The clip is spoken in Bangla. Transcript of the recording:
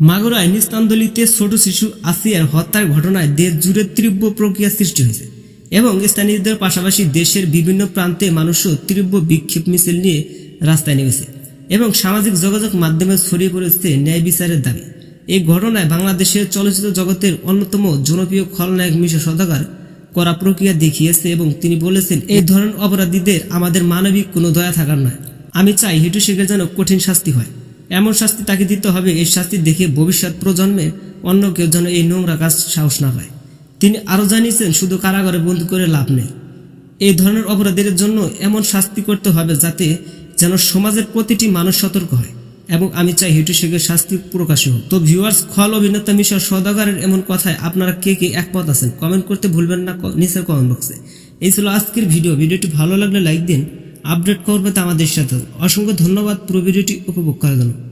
মাগুরায় নিস্তান্দলিতে ছোট শিশু আসিয়ার হত্যার ঘটনায় দেশ জুড়ে তীব্র প্রক্রিয়া সৃষ্টি হয়েছে এবং স্থানীয়দের পাশাপাশি দেশের বিভিন্ন প্রান্তে মানুষও তীব্র বিক্ষোভ মিছিল নিয়ে রাস্তায় নেমেছে এবং সামাজিক যোগাযোগ মাধ্যমে ছড়িয়ে পড়েছে ন্যায় বিচারের দাবি। এই ঘটনায় বাংলাদেশের চলচ্চিত্র জগতের অন্যতম জনপ্রিয় খলনায়ক মিশা সদাগর করা প্রক্রিয়া দেখিয়েছে এবং তিনি বলেছেন, এই ধরনের অপরাধীদের আমাদের মানবিক কোনো দয়া থাকার নয়। আমি চাই হিটু শেখের যেন কঠিন শাস্তি হয়। এমন শাস্তি তাকে দিতে হবে, এই শাস্তি দেখে ভবিষ্যৎ প্রজন্মে অন্য কেউ যেন এই নোংরা কাজ সাহস না পায়। তিনি আরও জানিয়েছেন, শুধু কারাগারে বন্দি করে লাভ নেই। এই ধরনের অপরাধীদের জন্য এমন শাস্তি করতে হবে যাতে যেন সমাজের প্রতিটি মানুষ সতর্ক হয়। এবং আমি চাই হিটু শেখের শাস্তি প্রকাশী হোক। তো ভিউয়ার্স খল অভিনেতা মিশর সদাগারের এমন কথায় আপনারা কে কে একমত আছেন, কমেন্ট করতে ভুলবেন না নিচের কমেন্ট বক্সে এই ছিল আজকের ভিডিও ভিডিওটি ভালো লাগলে লাইক দিন। আপডেট করবে তো আমাদের সাথে। অসংখ্য ধন্যবাদ পুরো ভিডিওটি উপভোগ করার জন্য।